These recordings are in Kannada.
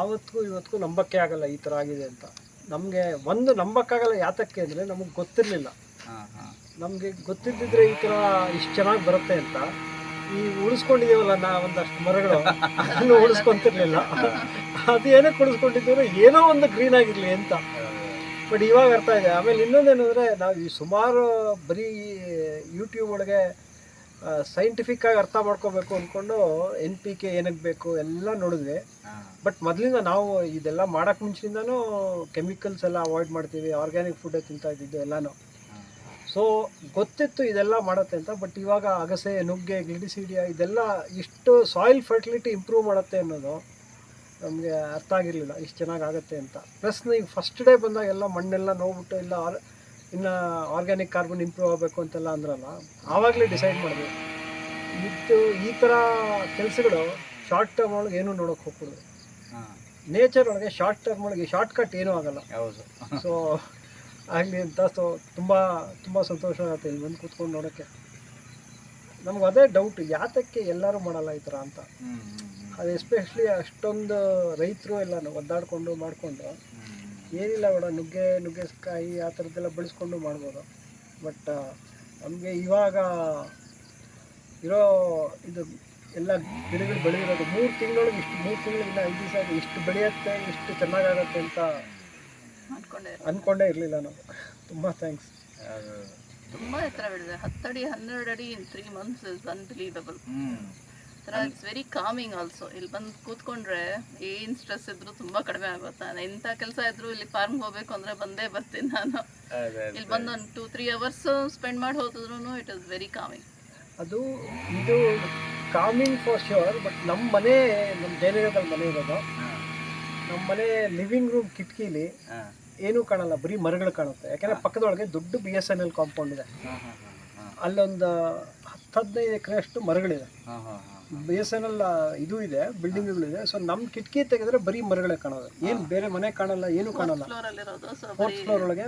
ಆವತ್ತಿಗೂ ಇವತ್ತಿಗೂ ನಂಬಕ್ಕೆ ಆಗಲ್ಲ ಈ ಥರ ಆಗಿದೆ ಅಂತ. ನಮಗೆ ಒಂದು ನಂಬಕ್ಕಾಗಲ್ಲ ಯಾತಕ್ಕೆ ಅಂದರೆ ನಮಗೆ ಗೊತ್ತಿರಲಿಲ್ಲ. ನಮ್ಗೆ ಗೊತ್ತಿದ್ದಿದ್ರೆ ಈ ಥರ ಇಷ್ಟು ಚೆನ್ನಾಗಿ ಬರುತ್ತೆ ಅಂತ. ಈ ಉಳಿಸ್ಕೊಂಡಿದ್ದೀವಲ್ಲ ನಾ ಒಂದಷ್ಟು ಮರಗಳು ಅದನ್ನು ಉಳಿಸ್ಕೊಂತಿರ್ಲಿಲ್ಲ. ಅದು ಏನಕ್ಕೆ ಉಳಿಸ್ಕೊಂಡಿದ್ದೀವಿ ಏನೋ ಒಂದು ಗ್ರೀನ್ ಆಗಿರಲಿ ಅಂತ. ಬಟ್ ಇವಾಗ ಅರ್ಥ ಇದೆ. ಆಮೇಲೆ ಇನ್ನೊಂದೇನೆಂದರೆ ನಾವು ಈ ಸುಮಾರು ಬರೀ ಯೂಟ್ಯೂಬ್ ಒಳಗೆ ಸೈಂಟಿಫಿಕ್ ಆಗಿ ಅರ್ಥ ಮಾಡ್ಕೋಬೇಕು ಅಂದ್ಕೊಂಡು ಎನ್ ಪಿ ಕೆ ಏನಕ್ಕೆ ಬೇಕು ಎಲ್ಲ ನೋಡಿದ್ವಿ. ಬಟ್ ಮೊದಲಿಂದ ನಾವು ಇದೆಲ್ಲ ಮಾಡೋಕ್ಕೆ ಮುಂಚಿನಿಂದನೂ ಕೆಮಿಕಲ್ಸ್ ಎಲ್ಲ ಅವಾಯ್ಡ್ ಮಾಡ್ತೀವಿ ಆರ್ಗ್ಯಾನಿಕ್ ಫುಡ್ಡೇ ತಿಂತಾ ಇದ್ದಿದ್ದು ಎಲ್ಲನೂ. ಸೊ ಗೊತ್ತಿತ್ತು ಇದೆಲ್ಲ ಮಾಡುತ್ತೆ ಅಂತ ಬಟ್ ಇವಾಗ ಅಗಸೆ ನುಗ್ಗೆ ಗ್ಲಿಡಿಸಿಡಿಯಾ ಇದೆಲ್ಲ ಇಷ್ಟು ಸಾಯಿಲ್ ಫರ್ಟಿಲಿಟಿ ಇಂಪ್ರೂವ್ ಮಾಡುತ್ತೆ ಅನ್ನೋದು ನಮಗೆ ಅರ್ಥ ಆಗಿರಲಿಲ್ಲ ಇಷ್ಟು ಚೆನ್ನಾಗಿ ಆಗುತ್ತೆ ಅಂತ. ಪ್ಲಸ್ ನೀವು ಫಸ್ಟ್ ಡೇ ಬಂದಾಗ ಎಲ್ಲ ಮಣ್ಣೆಲ್ಲ ನೋಡ್ಬಿಟ್ಟು ಇಲ್ಲ ಆರ್ ಇನ್ನು ಆರ್ಗ್ಯಾನಿಕ್ ಕಾರ್ಬನ್ ಇಂಪ್ರೂವ್ ಆಗಬೇಕು ಅಂತೆಲ್ಲ ಅಂದ್ರಲ್ಲ ಆವಾಗಲೇ ಡಿಸೈಡ್ ಮಾಡಿದ್ವಿ ಇತ್ತು ಈ ಥರ ಕೆಲಸಗಳು ಶಾರ್ಟ್ ಟರ್ಮ್ ಒಳಗೆ ಏನೂ ನೋಡೋಕೆ ಹೋಗ್ಬೋದು ನೇಚರ್ ಒಳಗೆ ಶಾರ್ಟ್ ಟರ್ಮ್ ಒಳಗೆ ಶಾರ್ಟ್ ಕಟ್ ಏನೂ ಆಗಲ್ಲ. ಹೌದು. ಸೊ ಆಗಲಿ ಅಂತ ಸೊ ತುಂಬ ತುಂಬ ಸಂತೋಷ ಆಗುತ್ತೆ ಇಲ್ಲಿ ಬಂದು ಕೂತ್ಕೊಂಡು ನೋಡೋಕ್ಕೆ. ನಮ್ಗೆ ಅದೇ ಡೌಟ್ ಯಾತಕ್ಕೆ ಎಲ್ಲರೂ ಮಾಡಲ್ಲ ಈ ಥರ ಅಂತ. ಅದು ಎಸ್ಪೆಷಲಿ ಅಷ್ಟೊಂದು ರೈತರು ಎಲ್ಲ ಒದ್ದಾಡಿಕೊಂಡು ಮಾಡಿಕೊಂಡು ಏನಿಲ್ಲ ಬೇಡ ನುಗ್ಗೆ ನುಗ್ಗೆಕಾಯಿ ಆ ಥರದ್ದೆಲ್ಲ ಬಳಸ್ಕೊಂಡು ಮಾಡ್ಬೋದು. ಬಟ್ ನಮಗೆ ಇವಾಗ ಇರೋ ಇದು ಎಲ್ಲ ಗಿಡಗಳು ಬೆಳೆದಿರೋದು ಮೂರು ತಿಂಗಳಿಗೆ ಇಷ್ಟು ಮೂರು ತಿಂಗಳಿಂದ ಐದು ದಿವಸ ಇಷ್ಟು ಬೆಳೆಯುತ್ತೆ ಇಷ್ಟು ಚೆನ್ನಾಗಾಗತ್ತೆ ಅಂತ ಅನ್ಕೊಂಡೆ ಅಂದ್ಕೊಂಡೇ ಇರಲಿಲ್ಲ ನಾವು. ತುಂಬ ಥ್ಯಾಂಕ್ಸ್ ತುಂಬ ಎತ್ತರ ಬೆಳೆದಿದೆ. ಹತ್ತಡಿ ಹನ್ನೆರಡು ಅಡಿ in three months is unbelievable it's very calming also ಇಲ್ಲಿ ಬಂದು ಕೂತ್ಕೊಂಡ್ರೆ ಏನ್ ಸ್ಟ್ರೆಸ್ ಇದ್ರು ತುಂಬಾ ಕಡಿಮೆ ಆಗುತ್ತೆ? ನಾನು ಎಂಥ ಕೆಲಸ ಇದ್ರು ಇಲ್ಲಿ ಫಾರ್ಮ್ ಹೋಗ್ಬೇಕು ಅಂದ್ರೆ ಬಂದೇ ಬರ್ತೀನಿ ನಾನು. ಇಲ್ಲಿ ಬಂದು ಒಂದು ಟೂ ತ್ರೀ ಅವರ್ಸ್ ಸ್ಪೆಂಡ್ ಮಾಡಿ ಹೋದ್ರು ಇಟ್ ಇಸ್ ವೆರಿ ಕಾಮಿಂಗ್ ಅದು ಇದು ಕಾಮಿಂಗ್ ಫಾರ್ ಶ್ಯೂರ್ ಬಟ್ ನಮ್ಮ ಮನೆ ನಮ್ಮ ಜಯನಗರದಲ್ಲಿ ಮನೆ ಇರೋದು. ನಮ್ಮ ಮನೆ ಲಿವಿಂಗ್ ರೂಮ್ ಕಿಟಕಿಲಿ ಏನೂ ಕಾಣಲ್ಲ ಬರೀ ಮರಗಳು ಕಾಣುತ್ತೆ. ಯಾಕಂದ್ರೆ ಪಕ್ಕದೊಳಗೆ ದೊಡ್ಡ B S N L compound ಇದೆ. ಅಲ್ಲೊಂದು ಹತ್ತು ಹದಿನೈದು ಎಕರೆಯಷ್ಟು ಮರಗಳಿದೆ. ಹಾ ಹಾ ಹಾ ಬಿ ಎಸ್ ಎನ್ ಎಲ್ ಇದು ಇದೆ. ಬಿಲ್ಡಿಂಗ್ಗಳಿದೆ ಸೊ ನಮ್ಮ ಕಿಟಕಿ ತೆಗೆದ್ರೆ ಬರೀ ಮರಗಳೇ ಕಾಣೋದು. ಏನು ಬೇರೆ ಮನೆ ಕಾಣಲ್ಲ ಏನು ಕಾಣಲ್ಲ. ಫೋರ್ತ್ ಫ್ಲೋರ್ ಒಳಗೆ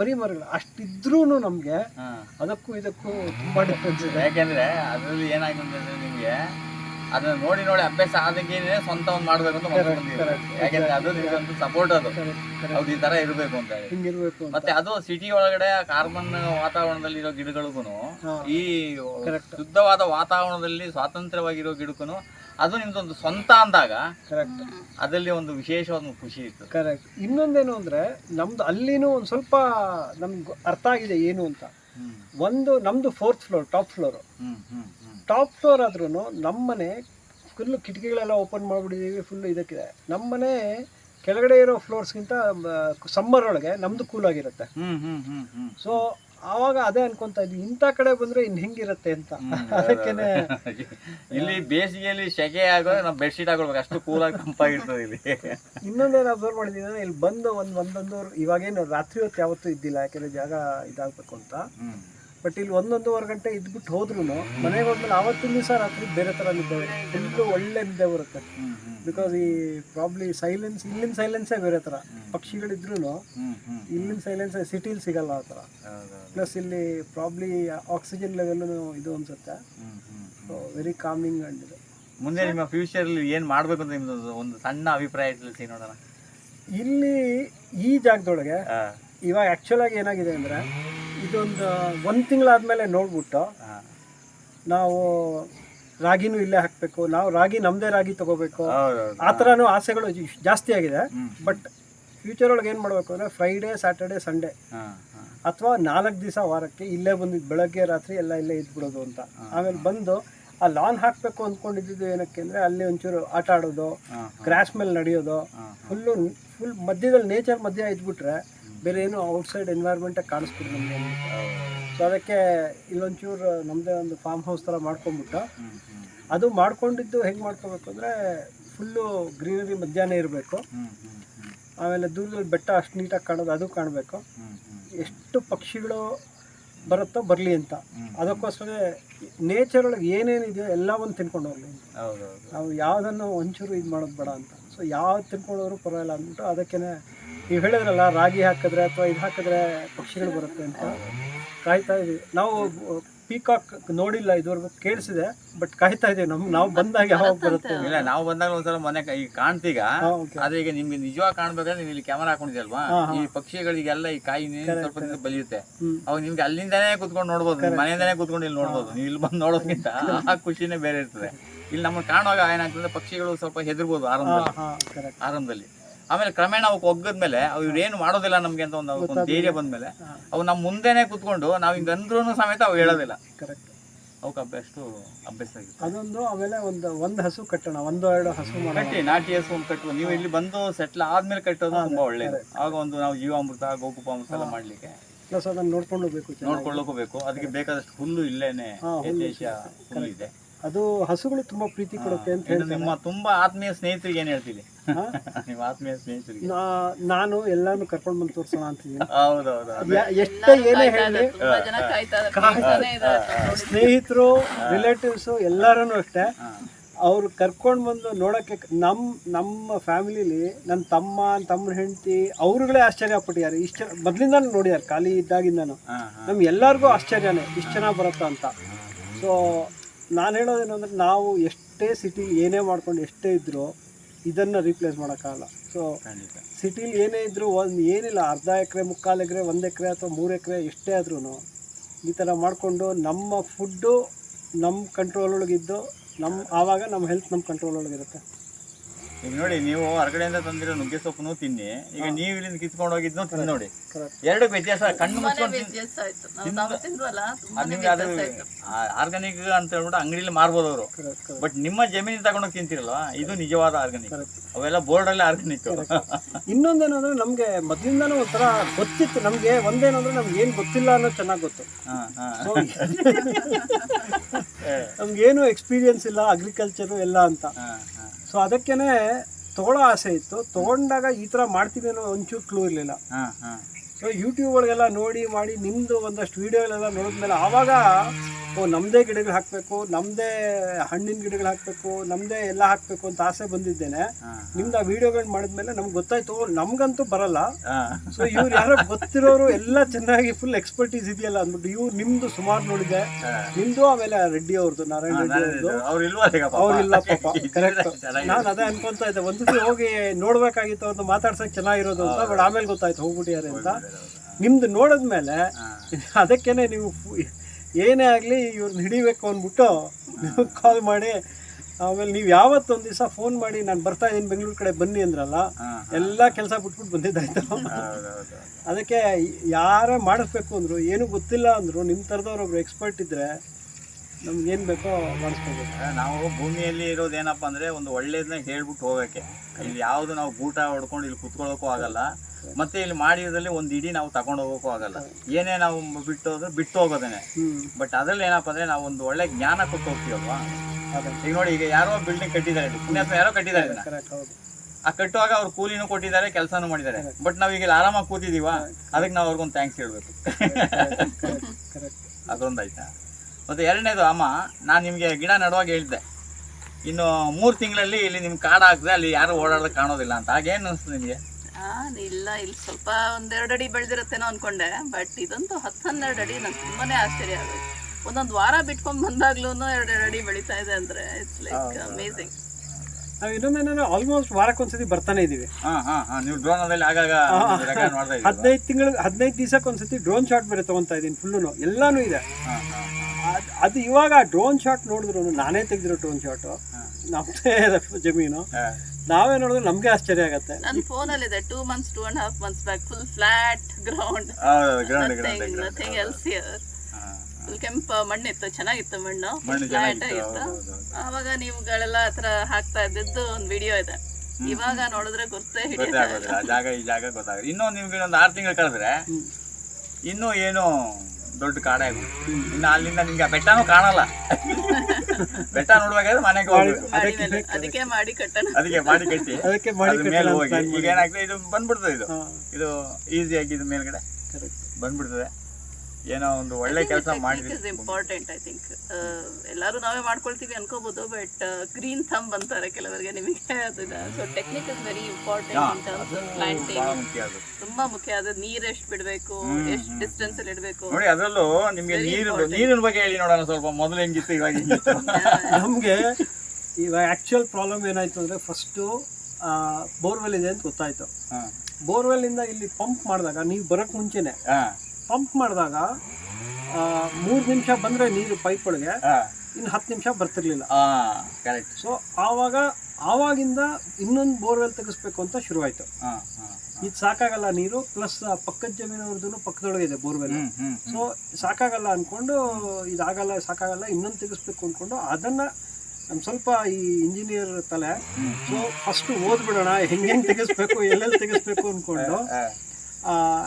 ಬರೀ ಮರಗಳು. ಅಷ್ಟಿದ್ರೂ ನಮಗೆ ಅದಕ್ಕೂ ಇದಕ್ಕೂ ತುಂಬಾ ಡಿಫ್ರೆನ್ಸ್ ಇದೆ. ಯಾಕೆಂದ್ರೆ ಅದ್ರಲ್ಲಿ ಏನಾಗಿದೆ ನಿಮ್ಗೆ ಅದನ್ನ ನೋಡಿ ನೋಡಿ ಅಭ್ಯಾಸ ಆದಕ್ಕೇನೆ ಸ್ವಂತ ಒಂದು ಮಾಡ್ಬೇಕು ಅಂತ ಯಾಕಂದ್ರೆ. ಯಾಕೆಂದ್ರೆ ಅದು ನಿಮ್ಗೊಂದು ಸಪೋರ್ಟ್ ಅದು. ಹೌದು ಈ ತರ ಇರಬೇಕು ಅಂತ ಹೇಳಿ. ಮತ್ತೆ ಅದು ಸಿಟಿ ಒಳಗಡೆ ಕಾರ್ಬನ್ ವಾತಾವರಣದಲ್ಲಿ ಇರೋ ಗಿಡಗಳಿಗೂ ಈ. ಶುದ್ಧವಾದ ವಾತಾವರಣದಲ್ಲಿ ಸ್ವಾತಂತ್ರ್ಯವಾಗಿರೋ ಗಿಡಕ್ಕೂ ಅದು ನಿಮ್ದೊಂದು ಸ್ವಂತ ಅಂದಾಗ ಕರೆಕ್ಟ್ ಅದರಲ್ಲಿ ಒಂದು ವಿಶೇಷವಾದ ಖುಷಿ ಇತ್ತು ಕರೆಕ್ಟ್ ಇನ್ನೊಂದೇನು ಅಂದ್ರೆ ನಮ್ದು ಅಲ್ಲಿನೂ ಒಂದು ಸ್ವಲ್ಪ ನಮ್ಗೆ ಅರ್ಥ ಆಗಿದೆ ಏನು ಅಂತ. ಒಂದು ನಮ್ದು fourth floor top floor hmm hmm hmm. Top floor ಆದ್ರೂ ನಮ್ಮನೆ ಫುಲ್ಲು ಕಿಟಕಿಗಳೆಲ್ಲ ಓಪನ್ ಮಾಡಿಬಿಟ್ಟಿದ್ದೀವಿ ಫುಲ್ಲು ಇದಕ್ಕಿದೆ. ನಮ್ಮನೆ ಕೆಳಗಡೆ ಇರೋ ಫ್ಲೋರ್ಸ್ಗಿಂತ ಸಮ್ಮರ್ ಒಳಗೆ ನಮ್ಮದು ಕೂಲ್ ಹ್ಮ್ ಸೊ ಆವಾಗ ಅದೇ ಅನ್ಕೊಂತ ಇದ್ವಿ ಇಂಥ ಕಡೆ ಬಂದ್ರೆ ಇನ್ನು ಹೆಂಗಿರುತ್ತೆ ಅಂತ. ಅದಕ್ಕೇನೆ ಇಲ್ಲಿ ಬೇಸಿಗೆಯಲ್ಲಿ ಸೆಕೆ ಆಗೋ ನಮ್ಮ ಬೆಡ್ಶೀಟ್ ಹಾಕೊಳ್ಬೇಕು ಅಷ್ಟು ಕೂಲಾಗಿ ತಂಪಾಗಿರ್ತದೆ ಇಲ್ಲಿ. ಇನ್ನೊಂದೇನು ಅಬ್ಸರ್ವ್ ಮಾಡಿದ್ದೀನಿ ಅಂದ್ರೆ ಇಲ್ಲಿ ಬಂದು ಒಂದು ಒಂದೊಂದು ಇವಾಗೇನು ರಾತ್ರಿ ಹೊತ್ತು ಯಾವತ್ತೂ ಇದ್ದಿಲ್ಲ ಯಾಕೆಂದರೆ ಜಾಗ ಇದಾಗಬೇಕು ಅಂತ. ಬಟ್ ಇಲ್ಲಿ ಒಂದೊಂದೂವರೆ ಗಂಟೆ ಇದ್ಬಿಟ್ಟು ಹೋದ್ರೂ ಮನೆಗೆ ಹೋದ್ಮೇಲೆ ಆವತ್ತಿನ ದಿವಸ ರಾತ್ರಿ ಬೇರೆ ಥರ ನಿದ್ದೆ ಫುಲ್ಲು ಒಳ್ಳೆ ನಿದ್ದೆ ಬರುತ್ತೆ. ಬಿಕಾಸ್ ಈ ಪ್ರಾಬ್ಲಿ ಸೈಲೆನ್ಸ್ ಇಲ್ಲಿನ ಸೈಲೆನ್ಸೇ ಬೇರೆ ಥರ ಪಕ್ಷಿಗಳಿದ್ರೂ ಇಲ್ಲಿನ ಸೈಲೆನ್ಸ್ ಸಿಟಿಲಿ ಸಿಗಲ್ಲ ಆ ಥರ ಪ್ಲಸ್ ಇಲ್ಲಿ ಪ್ರಾಬ್ಲಿ ಆಕ್ಸಿಜನ್ ಲೆವೆಲ್ಲು ಇದು ಅನ್ಸುತ್ತೆ. ಸೊ ವೆರಿ ಕಾಮಿಂಗ್ ಅಂಡ್ ಇದು. ಮುಂದೆ ನಿಮ್ಮ ಫ್ಯೂಚರ್ ಏನ್ ಮಾಡಬೇಕು ಅಂತ ನಿಮ್ದು ಒಂದು ಸಣ್ಣ ಅಭಿಪ್ರಾಯ ತಿಳಿಸಿ ನೋಡೋಣ. ಇಲ್ಲಿ ಈ ಜಾಗದೊಳಗೆ ಇವಾಗ ಆ್ಯಕ್ಚುಲಾಗಿ ಏನಾಗಿದೆ ಅಂದರೆ ಇದೊಂದು ಒಂದು ತಿಂಗಳಾದಮೇಲೆ ನೋಡ್ಬಿಟ್ಟು ನಾವು ರಾಗಿನೂ ಇಲ್ಲೇ ಹಾಕಬೇಕು ನಾವು ರಾಗಿ ನಮ್ಮದೇ ರಾಗಿ ತಗೋಬೇಕು. ಆ ಥರನೂ ಆಸೆಗಳು ಜಾಸ್ತಿ ಆಗಿದೆ. ಬಟ್ ಫ್ಯೂಚರ್ ಒಳಗೆ ಏನು ಮಾಡಬೇಕು ಅಂದರೆ ಫ್ರೈಡೇ ಸ್ಯಾಟರ್ಡೆ ಸಂಡೇ. ಅಥವಾ ನಾಲ್ಕು ದಿವಸ ವಾರಕ್ಕೆ ಇಲ್ಲೇ ಬಂದಿದ್ದು ಬೆಳಗ್ಗೆ ರಾತ್ರಿ ಎಲ್ಲ ಇಲ್ಲೇ ಇದ್ಬಿಡೋದು ಅಂತ. ಆಮೇಲೆ ಬಂದು ಆ ಲಾನ್ ಹಾಕಬೇಕು ಅಂದ್ಕೊಂಡಿದ್ದು ಏನಕ್ಕೆ ಅಂದರೆ ಅಲ್ಲಿ ಒಂಚೂರು ಆಟ ಆಡೋದು ಕ್ರ್ಯಾಶ್ ಗ್ರಾಸ್ ಮೇಲೆ ನಡೆಯೋದು ಫುಲ್ಲು ಫುಲ್ ಮಧ್ಯದಲ್ಲಿ ನೇಚರ್ ಮಧ್ಯ ಇದ್ಬಿಟ್ರೆ ಬೇರೆ ಏನು ಔಟ್ಸೈಡ್ ಎನ್ವೈರ್ಮೆಂಟಾಗಿ ಕಾಣಿಸ್ಬಿಟ್ಟು ನಮಗೆ. ಸೊ ಅದಕ್ಕೆ ಇಲ್ಲೊಂಚೂರು ನಮ್ಮದೇ ಒಂದು ಫಾರ್ಮ್ ಹೌಸ್ ಥರ ಮಾಡ್ಕೊಂಬಿಟ್ಟು. ಅದು ಮಾಡ್ಕೊಂಡಿದ್ದು ಹೆಂಗೆ ಮಾಡ್ಕೋಬೇಕು ಅಂದರೆ ಫುಲ್ಲು ಗ್ರೀನರಿ ಮಧ್ಯಾಹ್ನ ಇರಬೇಕು. ಆಮೇಲೆ ದೂರದಲ್ಲಿ ಬೆಟ್ಟ ಅಷ್ಟು ನೀಟಾಗಿ ಕಾಣೋದು ಅದು ಕಾಣಬೇಕು. ಎಷ್ಟು ಪಕ್ಷಿಗಳು ಬರುತ್ತೋ ಬರಲಿ ಅಂತ. ಅದಕ್ಕೋಸ್ಕರ ನೇಚರ್ ಒಳಗೆ ಏನೇನಿದೆಯೋ ಎಲ್ಲವನ್ನು ತಿನ್ಕೊಂಡು ಹೋಗ್ಲಿ ನಾವು ಯಾವುದನ್ನು ಒಂಚೂರು ಇದು ಮಾಡೋದು ಬೇಡ ಅಂತ. ಸೊ ಯಾವ್ದು ತಿನ್ಕೊಂಡೋದ್ರು ಪರವಾಗಿಲ್ಲ ಅಂದ್ಬಿಟ್ಟು ಅದಕ್ಕೇ ನೀವು ಹೇಳಿದ್ರಲ್ಲ ರಾಗಿ ಹಾಕಿದ್ರೆ ಅಥವಾ ಇದು ಹಾಕಿದ್ರೆ ಪಕ್ಷಿಗಳು ಬರುತ್ತೆ ಅಂತ. ಕಾಯ್ತಾ ಇದೀವಿ. ನಾವು ಪೀಕಾಕ್ ನೋಡಿಲ್ಲ ಇದುವರೆಗೂ ಕೇಳಿಸಿದೆ ಬಟ್ ಕಾಯ್ತಾ ಇದೀವಿ. ನಮ್ ನಾವು ಬಂದಾಗ ಯಾವಾಗ ಬರುತ್ತೆ ಇಲ್ಲ ನಾವು ಬಂದಾಗ ಒಂದ್ಸಲ ಮನೆ ಕ- ಈಗ ಕಾಣ್ತೀಗ ಆದ್ರೆ ಈಗ ನಿಮ್ಗೆ ನಿಜವಾಗಿ ಕಾಣ್ಬೇಕಾದ್ರೆ ನೀವು ಇಲ್ಲಿ ಕ್ಯಾಮರಾ ಹಾಕೊಂಡಿದ್ಯಲ್ವಾ ಹಾ, ಹಾ. ಈ ಪಕ್ಷಿಗಳಿಗೆಲ್ಲ ಈ ಕಾಯಿ ನೀರು ಸ್ವಲ್ಪ ದಿನ ಬಲಿಯುತ್ತೆ. ಅವಾಗ ನಿಮ್ಗೆ ಅಲ್ಲಿಂದಾನೇ ಕುತ್ಕೊಂಡು ನೋಡ್ಬೋದು ನಿಮ್ ಮನೆಯಿಂದಾನೇ ಕುತ್ಕೊಂಡು ಇಲ್ಲಿ ನೋಡ್ಬೋದು. ನೀವು ಇಲ್ಲಿ ಬಂದು ನೋಡೋದ್ಕಿಂತ ಆ ಖುಷಿನೇ ಬೇರೆ ಇರ್ತದೆ. ಇಲ್ಲಿ ನಮ್ಮ ಕಾಣುವಾಗ ಏನಾಗ್ತದೆ ಪಕ್ಷಿಗಳು ಸ್ವಲ್ಪ ಹೆದರ್ಬೋದು ಆರಂಭ ಆರಂಭದಲ್ಲಿ. ಹಾ ಕರೆಕ್ಟ್ ಆರಂಭದಲ್ಲಿ. ಆಮೇಲೆ ಕ್ರಮೇಣ ಅವಕ್ಕೆ ಒಗ್ಗದ್ಮೇಲೆ ಅವ್ ಏನು ಮಾಡೋದಿಲ್ಲ ನಮ್ಗೆ ಅಂತ ಒಂದು ಒಂದು ಧೈರ್ಯ ಬಂದ್ಮೇಲೆ ಅವ್ ನಮ್ಮ ಮುಂದೆನೆ ಕುತ್ಕೊಂಡು ನಾವು ಹಿಂಗೆ ಅಂದ್ರೂ ಸಮೇತ ಅವು ಹೇಳೋದಿಲ್ಲ. ಕರೆಕ್ಟ್ ಅವಕ್ಕೆ ಅಭ್ಯಾಸ ಅಭ್ಯಾಸ ಆಗಿತ್ತು. ಅದೊಂದು ಆಮೇಲೆ ಒಂದು ಒಂದು ಹಸು ಕಟ್ಟೋಣ ಒಂದು ಎರಡು ಹಸು ಕಟ್ಟಿ ನಾಟಿ ಹಸು ಒಂದು ಕಟ್ಟುವ ನೀವು ಇಲ್ಲಿ ಬಂದು ಸೆಟ್ಲ್ ಆದ್ಮೇಲೆ ಕಟ್ಟೋದು ತುಂಬಾ ಒಳ್ಳೇದು. ಆಗ ಒಂದು ನಾವು ಜೀವಾಮೃತ ಗೋಕುಪಾಮೃತ ಎಲ್ಲ ಮಾಡ್ಲಿಕ್ಕೆ. ಪ್ಲಸ್ ಅದನ್ನ ನೋಡ್ಕೊಂಡು ನೋಡ್ಕೊಳ್ಳೋಕು ಬೇಕು. ಅದಕ್ಕೆ ಬೇಕಾದಷ್ಟು ಹುಲ್ಲು ಇಲ್ಲೇನೆ ಯಥೇಚ್ಛ ಹುಲ್ಲು ಇದೆ. ಅದು ಹಸುಗಳು ತುಂಬಾ ಪ್ರೀತಿ ಕೊಡುತ್ತೆ ಅಂತ ಹೇಳಿ ಹೇಳ್ತಾರೆ. ನಿಮ್ಮ ತುಂಬಾ ಆತ್ಮೀಯ ಸ್ನೇಹಿತರಿಗೆ ಏನ್ ಹೇಳ್ತೀವಿ? ನಿಮ್ಮ ಆತ್ಮೀಯ ಸ್ನೇಹಿತರಿಗೆ. ನಾ- ನಾನು ಎಲ್ಲಾನು ಕರ್ಕೊಂಡು ಬಂದು ತೋರ್ಸೋಣ ಅಂತಿದ್ದೀನಿ ಹೌದೌದು ಯಾ- ಎಷ್ಟೇ ಏನೇ ಹೇಳಿ. ತುಂಬಾ ಜನ ಕಾಯ್ತಾ ಇದ್ದಾರೆ ಕಾಯ್ತಾನೆ ಇದ್ದಾರೆ. ಸ್ನೇಹಿತರು ರಿಲೇಟಿವ್ಸು ಎಲ್ಲರೂ ಅಷ್ಟೇ. ಅವ್ರು ಕರ್ಕೊಂಡು ಬಂದು ನೋಡಕ್ಕೆ ನಮ್ಮ ನಮ್ಮ ಫ್ಯಾಮಿಲಿಲಿ ನನ್ನ ತಮ್ಮ ತಮ್ಮನ ಹೆಂಡತಿ ಅವ್ರುಗಳೇ ಆಶ್ಚರ್ಯ ಪಟ್ಟಿದ್ದಾರೆ ಇಷ್ಟು ಮೊದಲಿಂದ ನೋಡಿದ್ದಾರೆ ಖಾಲಿ ಇದ್ದಾಗಿಂದನು. ಹಾ ಹಾ. ನಮ್ಗೆ ಎಲ್ಲರಿಗೂ ಆಶ್ಚರ್ಯನೇ ಇಷ್ಟು ಚೆನ್ನಾಗಿ ಬರುತ್ತಾ ಅಂತ. ಸೊ ನಾನು ಹೇಳೋದೇನು ಅಂದರೆ ನಾವು ಎಷ್ಟೇ ಸಿಟಿ ಏನೇ ಮಾಡ್ಕೊಂಡು ಎಷ್ಟೇ ಇದ್ದರೂ ಇದನ್ನು ರೀಪ್ಲೇಸ್ ಮಾಡೋಕ್ಕಾಗಲ್ಲ. ಸೊ ಸಿಟಿಲಿ ಏನೇ ಇದ್ದರೂ ಒಂದು ಏನಿಲ್ಲ ಅರ್ಧ ಎಕರೆ ಮುಕ್ಕಾಲು ಎಕರೆ ಒಂದು ಎಕರೆ ಅಥವಾ ಮೂರು ಎಕರೆ ಎಷ್ಟೇ ಆದ್ರೂ ಈ ಥರ ಮಾಡಿಕೊಂಡು ನಮ್ಮ ಫುಡ್ಡು ನಮ್ಮ ಕಂಟ್ರೋಲ್ ಒಳಗಿದ್ದು ನಮ್ಮ ಆವಾಗ ನಮ್ಮ ಹೆಲ್ತ್ ನಮ್ಮ ಕಂಟ್ರೋಲ್ ಒಳಗಿರುತ್ತೆ. ಈಗ ನೋಡಿ ನೀವು ಹೊರಗಡೆಯಿಂದ ತಂದಿರೋ ನುಗ್ಗೆ ಸೊಪ್ಪು ತಿನ್ನಿ. ಈಗ ನೀವು ಇಲ್ಲಿಂದ ಕಿತ್ಕೊಂಡು ಹೋಗಿದ್ನು ತಿನ್ನಿ ನೋಡಿ. ಕರೆಕ್ಟ್ ಎರಡು ವ್ಯತ್ಯಾಸ ಕಣ್ಣು ಮುಚ್ಕೊಂಡು ನಿಮ್ಗೆ ಅದು ಆರ್ಗಾನಿಕ್ ಅಂತ ಹೇಳ್ಬಿಟ್ಟು ಅಂಗಡಿಲಿ ಮಾರ್ಬೋದು ಅವರು. ಬಟ್ ನಿಮ್ಮ ಜಮೀನಿಗೆ ತಗೊಂಡೋಗಿ ತಿಂತಿರಲ್ವಾ? ಇದು ನಿಜವಾದ ಆರ್ಗಾನಿಕ್ ಅವೆಲ್ಲ ಅವೆಲ್ಲ ಬೋರ್ಡಲ್ಲೇ ಆರ್ಗಾನಿಕ್ ಇನ್ನೊಂದೇನಂದ್ರೆ ನಮಗೆ ಮೊದಲಿಂದನೂ ಒಂಥರ ಗೊತ್ತಿತ್ತು. ನಮಗೆ ಒಂದೇನಂದ್ರೆ ನಮ್ಗೆ ಏನು ಗೊತ್ತಿಲ್ಲ ಅನ್ನೋದು ಚೆನ್ನಾಗಿ ಗೊತ್ತು. ನಮ್ಗೆ ಏನು ಸೊ ನಮ್ಗೇನು ಎಕ್ಸ್ಪೀರಿಯನ್ಸ್ ಇಲ್ಲ ಅಗ್ರಿಕಲ್ಚರ್ ಎಲ್ಲ ಅಂತ. ಸೊ ಅದಕ್ಕೇನೆ ತಗೊಳ್ಳೋ ಆಸೆ ಇತ್ತು. ತಗೊಂಡಾಗ ಈ ಥರ ಮಾಡ್ತೀವಿ ಅನ್ನೋ ಒಂಚೂರು ಕ್ಲೂ ಇರಲಿಲ್ಲ. ಸೊ ಯೂಟ್ಯೂಬ್ ಒಳಗೆಲ್ಲ ನೋಡಿ ಮಾಡಿ ನಿಮ್ಮದು ಒಂದಷ್ಟು ವೀಡಿಯೋಗಳೆಲ್ಲ ನೋಡಿದ್ಮೇಲೆ ಆವಾಗ ಓ ನಮ್ಮದೇ ಗಿಡಗಳು ಹಾಕಬೇಕು ನಮ್ಮದೇ ಹಣ್ಣಿನ ಗಿಡಗಳು ಹಾಕಬೇಕು ನಮ್ಮದೇ ಎಲ್ಲ ಹಾಕಬೇಕು ಅಂತ ಆಸೆ ಬಂದಿದ್ದೇನೆ. ನಿಮ್ದು ಆ ವಿಡಿಯೋಗಳನ್ನ ಮಾಡಿದ್ಮೇಲೆ ನಮ್ಗೆ ಗೊತ್ತಾಯ್ತು ನಮ್ಗಂತೂ ಬರಲ್ಲ. ಸೊ ಇವ್ರು ಯಾರೋ ಗೊತ್ತಿರೋರು ಎಲ್ಲ ಚೆನ್ನಾಗಿ ಫುಲ್ ಎಕ್ಸ್ಪರ್ಟೀಸ್ ಇದೆಯಲ್ಲ ಅಂದ್ಬಿಟ್ಟು ಇವ್ರು ನಿಮ್ದು ಸುಮಾರು ನೋಡಿದೆ. ನಿಮ್ದು ಆಮೇಲೆ ರೆಡ್ಡಿ ಅವ್ರದ್ದು ನಾರಾಯಣ ರೆಡ್ಡಿ ಅವ್ರದ್ದು ಅವ್ರು ಪಾಪ? ಅವ್ರಿಲ್ಲ ಪಾಪ ಕರೆಕ್ಟ್ ನಾನು ಅದೇ ಅನ್ಕೊಂತ ಇದ್ದೆ ಒಂದು ಸತಿ ಹೋಗಿ ನೋಡ್ಬೇಕಾಗಿತ್ತು ಅಂತ ಮಾತಾಡ್ಸಕ್ ಚೆನ್ನಾಗಿರೋದು ಅಂತ ಬಟ್ ಆಮೇಲೆ ಗೊತ್ತಾಯ್ತು ಹೋಗ್ಬಿಟ್ಟಿದ್ದಾರೆ ಅಂತ. ನಿಮ್ದು ನೋಡಿದ್ಮೇಲೆ. ಅದಕ್ಕೇನೆ ನೀವು ಏನೇ ಆಗಲಿ ಇವ್ರನ್ನ ಹಿಡಿಬೇಕು ಅಂದ್ಬಿಟ್ಟು ನೀವು ಕಾಲ್ ಮಾಡಿ ಆಮೇಲೆ ನೀವು ಯಾವತ್ತೊಂದು ದಿವಸ ಫೋನ್ ಮಾಡಿ ನಾನು ಬರ್ತಾ ಇದ್ದೀನಿ ಬೆಂಗಳೂರು ಕಡೆ ಬನ್ನಿ ಅಂದ್ರಲ್ಲ ಎಲ್ಲ ಕೆಲಸ ಬಿಟ್ಬಿಟ್ಟು ಬಂದಿದ್ದಾಯ್ತು. ಅದಕ್ಕೆ ಯಾರೇ ಮಾಡಿಸ್ಬೇಕು ಅಂದರು ಏನೂ ಗೊತ್ತಿಲ್ಲ ಅಂದರು ನಿಮ್ಮ ಥರದವ್ರು ಒಬ್ರು ಎಕ್ಸ್ಪರ್ಟ್ ಇದ್ದರೆ ನಮ್ಗೆ ಏನು ಬೇಕೋ ಮಾಡಿಸ್ಕೋಬೇಕು ನಾವು ಭೂಮಿಯಲ್ಲಿ ಇರೋದು ಏನಪ್ಪ ಅಂದ್ರೆ ಒಂದು ಒಳ್ಳೇದನ್ನ ಹೇಳ್ಬಿಟ್ಟು ಹೋಗೋಕ್ಕೆ. ಇಲ್ಲಿ ಯಾವುದು ನಾವು ಗೂಟ ಹೊಡ್ಕೊಂಡು ಇಲ್ಲಿ ಕುತ್ಕೊಳ್ಳೋಕ್ಕೂ ಆಗಲ್ಲ. ಮತ್ತೆ ಇಲ್ಲಿ ಮಾಡಿರೋದ್ರಲ್ಲಿ ಒಂದು ಇಡೀ ನಾವು ತಗೊಂಡು ಹೋಗೋಕ್ಕೂ ಆಗಲ್ಲ. ಏನೇ ನಾವು ಬಿಟ್ಟು ಹೋದ್ರೆ ಬಿಟ್ಟು ಹೋಗೋದೇನೆ. ಬಟ್ ಅದರಲ್ಲಿ ಏನಪ್ಪ ಅಂದರೆ ನಾವು ಒಂದು ಒಳ್ಳೆ ಜ್ಞಾನ ಕೊಟ್ಟು ಹೋಗ್ತೀವಲ್ವಾ ಈಗ ನೋಡಿ ಈಗ ಯಾರೋ ಬಿಲ್ಡಿಂಗ್ ಕಟ್ಟಿದ್ದಾರೆ ಪುಣ್ಯಾತ್ಮ ಯಾರೋ ಕಟ್ಟಿದ್ದಾರೆ. ಆ ಕಟ್ಟುವಾಗ ಅವ್ರು ಕೂಲಿನೂ ಕೊಟ್ಟಿದ್ದಾರೆ ಕೆಲಸನೂ ಮಾಡಿದ್ದಾರೆ. ಬಟ್ ನಾವು ಈಗ ಇಲ್ಲಿ ಆರಾಮಾಗಿ ಕೂತಿದೀವ ಅದಕ್ಕೆ ನಾವು ಅವ್ರಿಗೊಂದು ಥ್ಯಾಂಕ್ಸ್ ಹೇಳ್ಬೇಕು. ಅದೊಂದು ಆಯ್ತಾ? ಮತ್ತೆ ಎರಡನೇದು ಅಮ್ಮ ನಾನು ನಿಮಗೆ ಗಿಡ ನೆಡುವಾಗ ಹೇಳಿದ್ದೆ ಇನ್ನು ಮೂರು ತಿಂಗಳಲ್ಲಿ ಇಲ್ಲಿ ನಿಮ್ಗೆ ಕಾಡು ಹಾಕಿದ್ರೆ ಅಲ್ಲಿ ಯಾರು ಓಡಾಡೋದು ಕಾಣೋದಿಲ್ಲ ಅಂತ. ಹಾಗೇನು ಅನಿಸ್ತು ನಿಮಗೆ? ಆ, ಇಲ್ಲ ಇಲ್ಲಿ ಸ್ವಲ್ಪ ಒಂದೆರಡು ಅಡಿ ಬೆಳೆದಿರತ್ತೇನೋ ಅನ್ಕೊಂಡೆ ಬಟ್ ಇದಂತೂ ಹತ್ತು ಹನ್ನೆರಡು ಅಡಿ ನಂಗೆ ತುಂಬಾನೇ ಆಶ್ಚರ್ಯ ಆಗುತ್ತೆ ಒಂದೊಂದು ವಾರ ಬಿಟ್ಕೊಂಡ್ ಬಂದಾಗ್ಲೂ ಎರಡೆರಡು ಅಡಿ ಬೆಳೀತಾ ಇದೆ ಅಂದ್ರೆ ಇಟ್ಸ್ ಲೈಕ್ ಅಮೇಸಿಂಗ್ ನಾವು ಇನ್ನೊಂದೇನೋ ಆಲ್ಮೋಸ್ಟ್ ವಾರಕ್ಕೊಂದ್ಸತಿ ಬರ್ತಾನೆ ಇದೀವಿ. ಹಾ ಹಾ ಹಾ ನೀವು ಡ್ರೋನಲ್ಲಿ ಆಗಾಗ ರೆಕಾರ್ಡ್ ಮಾಡ್ತಾ ಇದ್ದೀರಾ ಹದಿನೈದು ತಿಂಗಳು ಹದಿನೈದು ದಿವಸಕ್ಕೆ ಒಂದ್ಸತಿ ಡ್ರೋನ್ ಶಾಟ್ ಬೇರೆ ತಗೊಂತ ಇದ್ದೀನಿ ಫುಲ್ಲು ಎಲ್ಲಾನು ಇದೆ. ಹಾ ಹಾ. ಅದ್- ಅದು ಇವಾಗ ಡ್ರೋನ್ ಶಾಟ್ ನೋಡಿದ್ರು ನಾನೇ ತೆಗೆದಿರೋ ಡ್ರೋನ್ ಶಾಟ್ ನಮ್ಮದೇ ಜಮೀನು. ನಾವೇ ನೋಡಿದ್ರೆ ನಮಗೆ ಆಶ್ಚರ್ಯ ಆಗತ್ತೆ. ನನ್ನ ಫೋನಲ್ಲಿದೆ two months two and half months back full flat ground ಹೌದು ground ground nothing nothing else here full ಕೆಂಪು ಮಣ್ಣಿತ್ತು ಚೆನ್ನಾಗಿತ್ತು ಮಣ್ಣು. ಮಣ್ಣು ಫ್ಲಾಟ್ ಚೆನ್ನಾಗಿತ್ತು. ಆಗಿತ್ತು. ಆವಾಗ ನೀವುಗಳೆಲ್ಲ ಹತ್ರ ಹಾಕ್ತಾ ಇದ್ದಿದ್ದು ಒಂದು ವಿಡಿಯೋ ಇದೆ. ಇವಾಗ ನೋಡಿದ್ರೆ ಗೊತ್ತೇ ಜಾಗ ಈ ಜಾಗ ಗೊತ್ತಾಗ ಇನ್ನೂ ನಿಮ್ಗೆ ಒಂದು ಆರು ತಿಂಗಳು ಕಳೆದ್ರೆ ಇನ್ನೂ ಏನು ದೊಡ್ಡ ಕಾಡ ಆಗುತ್ತೆ ಇನ್ನು ಅಲ್ಲಿಂದ ನಿಮ್ಗೆ ಬೆಟ್ಟನೂ ಕಾಣಲ್ಲ. ಬೆಟ್ಟ ನೋಡ್ಬೇಕಾದ್ರೆ ಮನೆಗೆ ಅದಕ್ಕೆ ಮಾಡಿ ಕಟ್ಟಣ. ಅದಕ್ಕೆ ಮಾಡಿ ಕಟ್ಟಿ. ಅದಕ್ಕೆ ಮಾಡಿ ಮೇಲೆ ಹೋಗಿ. ಈಗ ಏನಾಗ್ತದೆ ಇದು ಬಂದ್ಬಿಡ್ತದೆ ಇದು. ಇದು ಈಸಿಯಾಗಿ ಇದು ಮೇಲ್ಗಡೆ ಕರೆಕ್ಟ್ ಬಂದ್ಬಿಡ್ತದೆ. ಏನೋ ಒಂದು ಒಳ್ಳೆ ಕೆಲಸ ಮಾಡಿದ್ರಿ ಇಸ್ ಇಂಪಾರ್ಟೆಂಟ್ ಐ ಥಿಂಕ್ ಎಲ್ಲರೂ ನಾವೇ ಮಾಡ್ಕೊಳ್ತೀವಿ ಅನ್ಕೋಬಹುದು ಬಟ್ ಗ್ರೀನ್ ಥಂಬ್ ಅಂತಾರೆ ಕೆಲವರಿಗೆ ನಿಮಗೆ ಅದನ್ನ. So technique is very important in terms of planting ತುಂಬಾ ಮುಖ್ಯ. ಅದು ನೀರ್ ಎಷ್ಟು ಬಿಡಬೇಕು ಎಷ್ಟು ಡಿಸ್ಟೆನ್ಸ್ ಅಲ್ಲಿ ಇಡಬೇಕು. ನೋಡಿ ಅದರಲ್ಲೂ ನಿಮಗೆ ನೀರು ನೀರಿನ ಬಗ್ಗೆ ಹೇಳಿ ನೋಡೋಣ ಸ್ವಲ್ಪ. ಮೊದಲು ಹೆಂಗಿತ್ತು ಇವಾಗ ನಮಗೆ ಇವಾಗ ಆ್ಯಕ್ಚುಯಲ್ ಪ್ರಾಬ್ಲಮ್ ಏನಾಯ್ತು ಅಂದ್ರೆ ಫಸ್ಟು ಬೋರ್ವೆಲ್ ಇದೆ ಅಂತ ಗೊತ್ತಾಯ್ತು. ಬೋರ್ವೆಲ್ ಇಂದ ಇಲ್ಲಿ ಪಂಪ್ ಮಾಡಿದಾಗ ನೀವು ಬರೋಕ್ಕೆ ಮುಂಚೆನೆ ಪಂಪ್ ಮಾಡಿದಾಗ ಮೂರು ನಿಮಿಷ ಬಂದರೆ ನೀರು ಪೈಪ್ ಒಳಗೆ ಇನ್ನು ಹತ್ತು ನಿಮಿಷ ಬರ್ತಿರ್ಲಿಲ್ಲ ಕರೆಕ್ಟ್. ಸೊ ಆವಾಗ ಆವಾಗಿಂದ ಇನ್ನೊಂದು ಬೋರ್ವೆಲ್ ತೆಗೆಸ್ಬೇಕು ಅಂತ ಶುರುವಾಯಿತು. ಇದು ಸಾಕಾಗಲ್ಲ ನೀರು ಪ್ಲಸ್ ಪಕ್ಕದ ಜಮೀನವ್ರದ್ದು ಪಕ್ಕದೊಳಗೆ ಇದೆ ಬೋರ್ವೆಲ್. ಸೊ ಸಾಕಾಗಲ್ಲ ಅಂದ್ಕೊಂಡು ಇದಾಗಲ್ಲ ಸಾಕಾಗಲ್ಲ ಇನ್ನೊಂದು ತೆಗೆಸ್ಬೇಕು ಅಂದ್ಕೊಂಡು ಅದನ್ನು ನಮ್ಮ ಸ್ವಲ್ಪ ಈ ಇಂಜಿನಿಯರ್ ತಲೆ ಸೊ ಫಸ್ಟ್ ಓದ್ಬಿಡೋಣ ಹೆಂಗೆ ಹೆಂಗೆ ತೆಗೆಸ್ಬೇಕು ಎಲ್ಲೆಲ್ಲಿ ತೆಗೆಸ್ಬೇಕು ಅಂದ್ಕೊಂಡು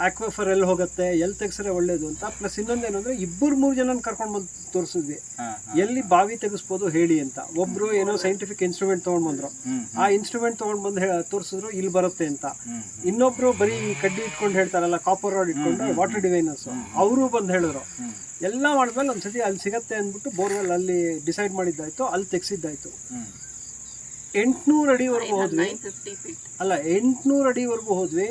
ಆಕ್ವಾಫರ್ ಎಲ್ಲಿ ಹೋಗುತ್ತೆ ಎಲ್ಲಿ ತೆಗ್ಸಿದ್ರೆ ಒಳ್ಳೇದು ಅಂತ ಪ್ಲಸ್ ಇನ್ನೊಂದೇನು ಅಂದರೆ ಇಬ್ಬರು ಮೂರು ಜನನ ಕರ್ಕೊಂಡು ಬಂದು ತೋರಿಸಿದ್ವಿ. ಎಲ್ಲಿ ಬಾವಿ ತೆಗಿಸ್ಬೋದು ಹೇಳಿ ಅಂತ. ಒಬ್ರು ಏನೋ ಸೈಂಟಿಫಿಕ್ ಇನ್ಸ್ಟ್ರೂಮೆಂಟ್ ತೊಗೊಂಡು ಬಂದ್ರು. ಆ ಇನ್ಸ್ಟ್ರೂಮೆಂಟ್ ತೊಗೊಂಡು ಬಂದು ತೋರಿಸಿದ್ರು ಇಲ್ಲಿ ಬರುತ್ತೆ ಅಂತ. ಇನ್ನೊಬ್ರು ಬರೀ ಕಡ್ಡಿ ಇಟ್ಕೊಂಡು ಹೇಳ್ತಾರಲ್ಲ ಕಾಪರ್ ರಾಡ್ ಇಟ್ಕೊಂಡು ವಾಟರ್ ಡಿವೈನರ್ಸ್ ಅವರು ಬಂದು ಹೇಳಿದ್ರು. ಎಲ್ಲ ಮಾಡಿದ್ಮೇಲೆ ಒಂದ್ಸತಿ ಅಲ್ಲಿ ಸಿಗತ್ತೆ ಅಂದ್ಬಿಟ್ಟು ಬೋರ್ವೆಲ್ ಅಲ್ಲಿ ಡಿಸೈಡ್ ಮಾಡಿದ್ದಾಯ್ತು ಅಲ್ಲಿ ತೆಗ್ಸಿದ್ದಾಯ್ತು. ಎಂಟ್ನೂರು ಅಡಿವರೆಗೂ ಹೋದ್ವಿ. ಅಲ್ಲ ಎಂಟ್ನೂರು ಅಡಿವರೆಗೂ ಹೋದ್ವಿ.